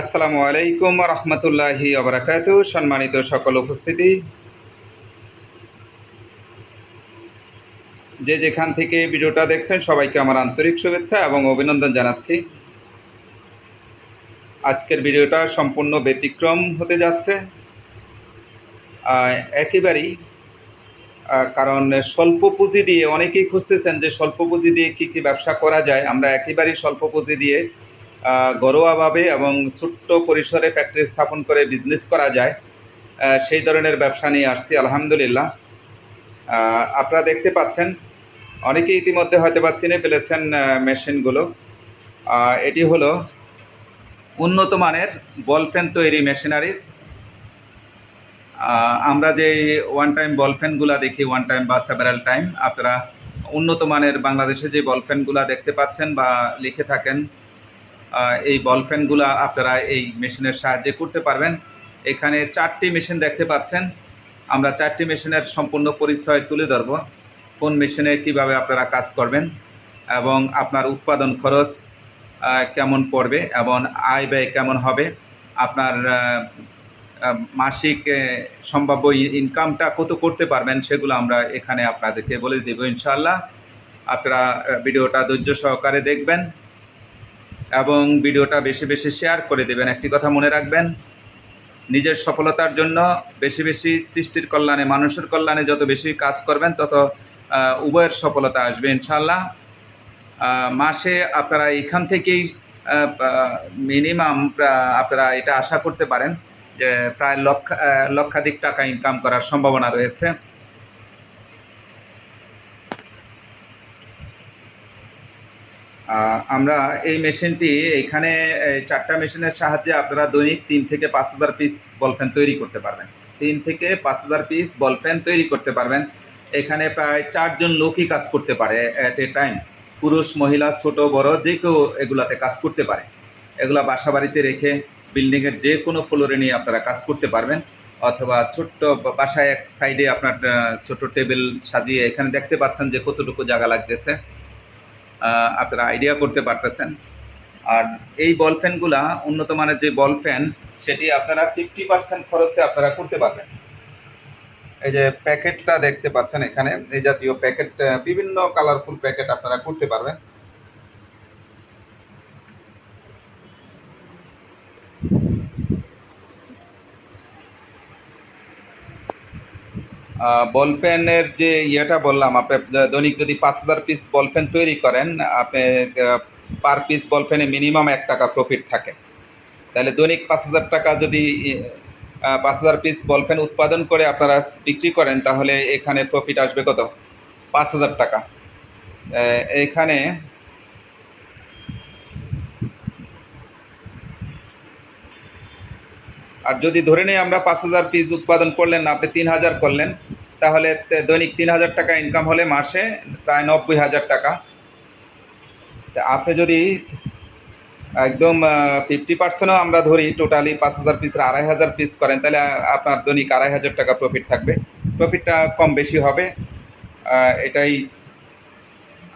আসসালামু আলাইকুম রহমতুল্লাহি আবরাকাত সম্মানিত সকল উপস্থিতি। যে যেখান থেকে ভিডিওটা দেখছেন, সবাইকে আমার আন্তরিক শুভেচ্ছা এবং অভিনন্দন জানাচ্ছি। আজকের ভিডিওটা সম্পূর্ণ ব্যতিক্রম হতে যাচ্ছে। একেবারেই কারণ স্বল্প পুঁজি দিয়ে অনেকেই খুঁজতেছেন যে স্বল্প পুঁজি দিয়ে কী কী ব্যবসা করা যায়। আমরা একেবারেই স্বল্প পুঁজি দিয়ে ঘরোয়াভাবে এবং ছোট্ট পরিসরে ফ্যাক্টরি স্থাপন করে বিজনেস করা যায় সেই ধরনের ব্যবসা নিয়ে আসছি, আলহামদুলিল্লাহ। আপনারা দেখতে পাচ্ছেন অনেকে ইতিমধ্যে হয়তো বা চিনে ফেলেছেন মেশিনগুলো। এটি হলো উন্নত মানের বল পেন তৈরি মেশিনারিজ। আমরা যে ওয়ান টাইম বল পেনগুলো দেখি ওয়ান টাইম বা সেভারাল টাইম আপনারা উন্নত মানের বাংলাদেশে যে বল পেনগুলো দেখতে পাচ্ছেন বা লিখে থাকেন এই বল পেনগুলো আপনারা এই মেশিনের সাহায্যে করতে পারবেন। এখানে চারটি মেশিন দেখতে পাচ্ছেন। আমরা চারটি মেশিনের সম্পূর্ণ পরিচয় তুলে ধরব। কোন মেশিনে কীভাবে আপনারা কাজ করবেন এবং আপনার উৎপাদন খরচ কেমন পড়বে এবং আয় ব্যয় কেমন হবে, আপনার মাসিক সম্ভাব্য ইনকামটা কত করতে পারবেন সেগুলো আমরা এখানে আপনাদেরকে বলে দেবো ইনশাল্লাহ আপনারা ভিডিওটা ধৈর্য সহকারে দেখবেন। এবং ভিডিওটা বেশি বেশি শেয়ার করে দেবেন। একটি কথা মনে রাখবেন, নিজের সফলতার জন্য বেশি বেশি সৃষ্টির কল্যাণে, মানুষের কল্যাণে যত বেশি কাজ করবেন, তত উভয়ের সফলতা আসবে ইনশাল্লাহ মাসে আপনারা এখান থেকেই মিনিমাম আপনারা এটা আশা করতে পারেন যে প্রায় লক্ষ লক্ষাধিক টাকা ইনকাম করার সম্ভাবনা রয়েছে। আমরা এই মেশিনটি এখানে চারটা মেশিনের সাহায্যে আপনারা দৈনিক তিন থেকে পাঁচ হাজার পিস বলপেন তৈরি করতে পারবেন। তিন থেকে পাঁচ হাজার পিস বলপেন তৈরি করতে পারবেন। এখানে প্রায় চারজন লোকই কাজ করতে পারে অ্যাট এ টাইম পুরুষ, মহিলা, ছোট, বড়, যে কেউ এগুলাতে কাজ করতে পারে। এগুলা বাসা বাড়িতে রেখে বিল্ডিংয়ের যে কোনো ফ্লোরে নিয়ে আপনারা কাজ করতে পারবেন। অথবা ছোট্ট বাসায় এক সাইডে আপনার ছোট টেবিল সাজিয়ে এখানে দেখতে পাচ্ছেন যে কতটুকু জায়গা লাগতেছে। আপনারা আইডিয়া করতে পারতেছেন। আর এই বল ফ্যানগুলা উন্নত মানের যে বল ফ্যান সেটি আপনারা ফিফটি পার্সেন্ট খরচে আপনারা করতে পারবেন। এই যে প্যাকেটটা দেখতে পাচ্ছেন এখানে, এই জাতীয় প্যাকেট বিভিন্ন কালারফুল প্যাকেট আপনারা করতে পারবেন। বল পেনের যে ইয়েটা বললাম, আপনি দৈনিক যদি পাঁচ হাজার পিস বল পেন তৈরি করেন, আপনি পার পিস বল পেনে মিনিমাম এক টাকা প্রফিট থাকে। তাহলে দৈনিক পাঁচ হাজার টাকা যদি পাঁচ হাজার পিস বল পেন উৎপাদন করে আপনারা বিক্রি করেন, তাহলে এখানে প্রফিট আসবে কত? পাঁচ হাজার টাকা। এখানে আর যদি ধরে নিই আমরা পাঁচ হাজার পিস উৎপাদন করলেন না আপনি তিন হাজার করলেন, তাহলে দৈনিক তিন হাজার টাকা ইনকাম হলে মাসে প্রায় নব্বই হাজার টাকা। তা আপনি যদি একদম ফিফটি পার্সেন্টও আমরা ধরি টোটালি পাঁচ হাজার পিস আড়াই হাজার পিস করেন, তাহলে আপনার দৈনিক আড়াই হাজার টাকা প্রফিট থাকবে। প্রফিটটা কম বেশি হবে। এটাই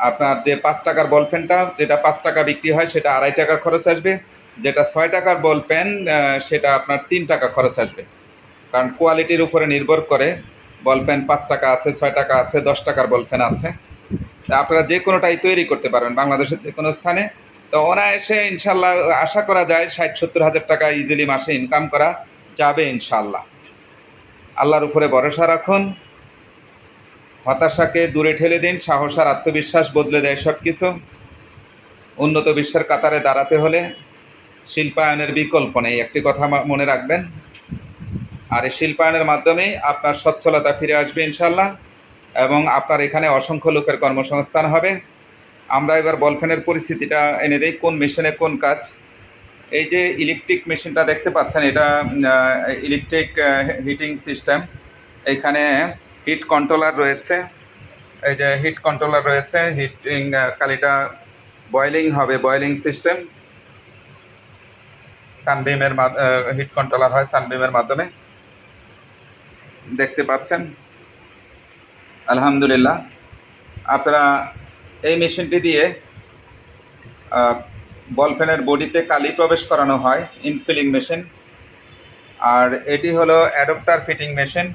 আপনার যে পাঁচ টাকার বল পেনটা যেটা পাঁচ টাকা বিক্রি হয়, সেটা আড়াই টাকা খরচ আসবে। যেটা ছয় টাকার বল পেন সেটা আপনার তিন টাকা খরচ আসবে। কারণ কোয়ালিটির উপরে নির্ভর করে। বল পেন পাঁচ টাকা আছে, ছয় টাকা আছে, দশ টাকার বল পেন আছে। তা আপনারা যে কোনোটাই তৈরি করতে পারবেন বাংলাদেশের যে কোনো স্থানে। তো অনায়াসে ইনশাল্লাহ আশা করা যায় ষাট, সত্তর হাজার টাকা ইজিলি মাসে ইনকাম করা যাবে ইনশাল্লাহ। আল্লাহর উপরে ভরসা রাখুন। হতাশাকে দূরে ঠেলে দিন, সাহস আর আত্মবিশ্বাস বদলে দেয় সব কিছু উন্নত বিশ্বের কাতারে দাঁড়াতে হলে শিল্পায়নের বিকল্প নেই। একটি কথা মনে রাখবেন। আর এই শিল্পায়নের মাধ্যমেই আপনার সচ্ছলতা ফিরে আসবে ইনশাল্লাহ এবং আপনার এখানে অসংখ্য লোকের কর্মসংস্থান হবে। আমরা এবার বলফেনের পরিস্থিতিটা এনে দিই, কোন মেশিনে কোন কাজ। এই যে ইলেকট্রিক মেশিনটা দেখতে পাচ্ছেন, এটা ইলেকট্রিক হিটিং সিস্টেম। এখানে হিট কন্ট্রোলার রয়েছে। এই যে হিট কন্ট্রোলার রয়েছে, হিটিং কালিটা বয়েলিং হবে, বয়েলিং সিস্টেম। সানবিমের হিট কন্ট্রোলার হয় সানবিমের মাধ্যমে। দেখতে পাচ্ছেন? আলহামদুলিল্লাহ। আপনারা এই মেশিনটি দিয়ে বল বডিতে কালি প্রবেশ করানো হয় ইনফিলিং মেশিন আর এটি হলো অ্যাডপ্টার ফিটিং মেশিন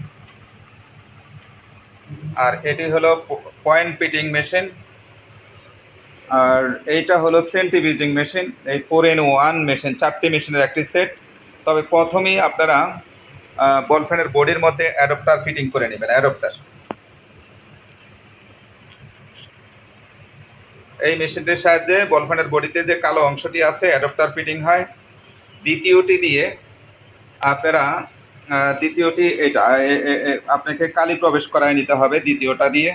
আর এটি হলো পয়েন্ট ফিটিং মেশিন আর এইটা হলো সেন্টিভিজিং মেশিন, এই ফোর ইন ওয়ান মেশিন, চারটি মেশিনের একটি সেট। তবে প্রথমেই আপনারা বল ফ্যানের বডির মধ্যে অ্যাডপ্টার ফিটিং করে নেবেন, অ্যাডপ্টার। এই মেশিনটির সাহায্যে বল ফ্যানের বডিতে যে কালো অংশটি আছে, অ্যাডপ্টার ফিটিং হয়। দ্বিতীয়টি দিয়ে আপনারা দ্বিতীয়টি, এটা আপনাকে কালি প্রবেশ করায় নিতে হবে দ্বিতীয়টা দিয়ে।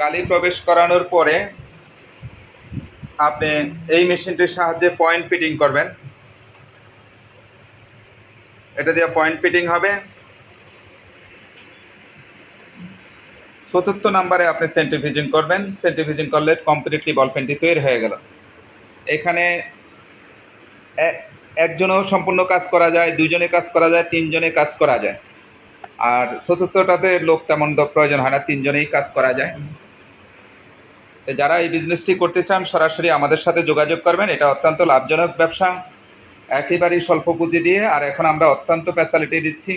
কালি প্রবেশ করানোর পরে আপনি এই মেশিনটির সাহায্যে পয়েন্ট ফিটিং করবেন। এটা দিয়ে পয়েন্ট ফিটিং হবে। চতুর্থ নাম্বারে আপনি সেন্টিফিজিং করবেন। সেন্টিফিজিং করলে কমপ্লিটলি বল ফ্যানটি তৈরি হয়ে গেল। এখানে একজনেও সম্পূর্ণ কাজ করা যায়, দুজনে কাজ করা যায়, তিনজনে কাজ করা যায়। আর চতুর্থটাতে লোক তেমন প্রয়োজন হয় না, তিনজনেই কাজ করা যায়। যারা এই বিজনেসটি করতে চান, সরাসরি আমাদের সাথে যোগাযোগ করবেন। এটা অত্যন্ত লাভজনক ব্যবসা। একেবারেই স্বল্প পুঁজি দিয়ে। আর এখন আমরা অত্যন্ত ফ্যাসিলিটি দিচ্ছি।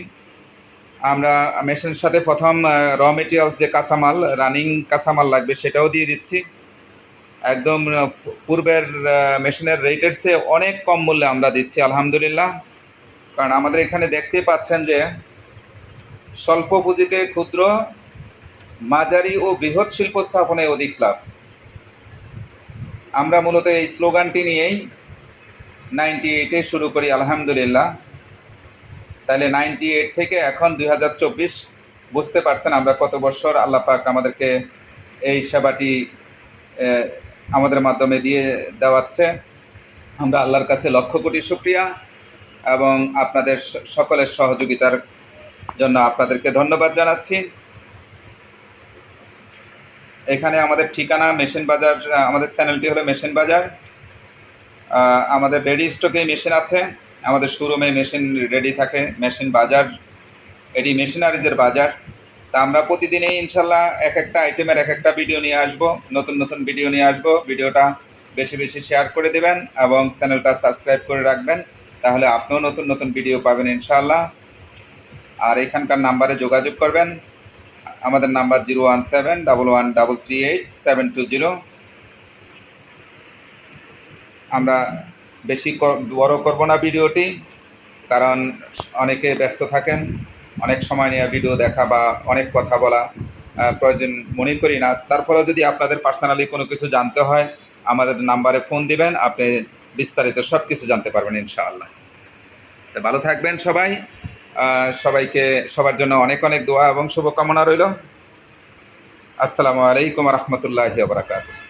আমরা মেশিনের সাথে প্রথম র মেটেরিয়াল যে কাঁচামাল রানিং কাঁচামাল লাগবে সেটাও দিয়ে দিচ্ছি। একদম পূর্বের মেশিনের রেটের চেয়ে অনেক কম মূল্যে আমরা দিচ্ছি, আলহামদুলিল্লাহ। কারণ আমাদের এখানে দেখতে পাচ্ছেন যে, স্বল্প পুঁজিতে ক্ষুদ্র মাঝারি ও বৃহৎ শিল্প স্থাপনে অধিক লাভ। আমরা মূলত এই স্লোগানটি নিয়েই নাইনটি এইটে শুরু করি, আলহামদুলিল্লাহ। তাহলে নাইনটি এইট থেকে এখন দুই হাজার চব্বিশ বুঝতে পারছেন আমরা কত বছর আল্লাহ পাক আমাদেরকে এই সেবাটি আমাদের মাধ্যমে দিয়ে দেওয়াচ্ছে। আমরা আল্লাহর কাছে লক্ষ কোটি শুক্রিয়া এবং আপনাদের সকলের সহযোগিতার জন্য আপনাদেরকে ধন্যবাদ জানাচ্ছি। এখানে আমাদের ঠিকানা মেশিন বাজার আমাদের চ্যানেলটি হলো মেশিন বাজার। আমাদের রেডি স্টকে মেশিন আছে। আমাদের শোরুমে মেশিন রেডি থাকে, মেশিন বাজার। এটি মেশিনারিজের বাজার। তা আমরা প্রতিদিনই ইনশাল্লাহ এক একটা আইটেমের এক একটা ভিডিও নিয়ে আসব, নতুন নতুন ভিডিও নিয়ে আসব। ভিডিওটা বেশি বেশি শেয়ার করে দেবেন এবং চ্যানেলটা সাবস্ক্রাইব করে রাখবেন, তাহলে আপনিও নতুন নতুন ভিডিও পাবেন ইনশাল্লাহ। আর এখানকার নাম্বারে যোগাযোগ করবেন। আমাদের number zero one seven double one double three eight seven two zero. আমরা বেশি বড় করব না ভিডিওটি, কারণ অনেকে ব্যস্ত থাকেন, অনেক সময় নিয়ে ভিডিও দেখা বা অনেক কথা বলা প্রয়োজন মনে করি না। তারপরেও যদি আপনাদের পার্সোনালি কোনো কিছু জানতে হয়, আমাদের নাম্বারে ফোন দিবেন, আপনি বিস্তারিত সব কিছু জানতে পারবেন ইনশাআল্লাহ। তো ভালো থাকবেন সবাই। সবাইকে সবার জন্য অনেক অনেক দোয়া এবং শুভকামনা রইল। আসসালামু আলাইকুম রহমতুল্লাহ বারাকাতুহ।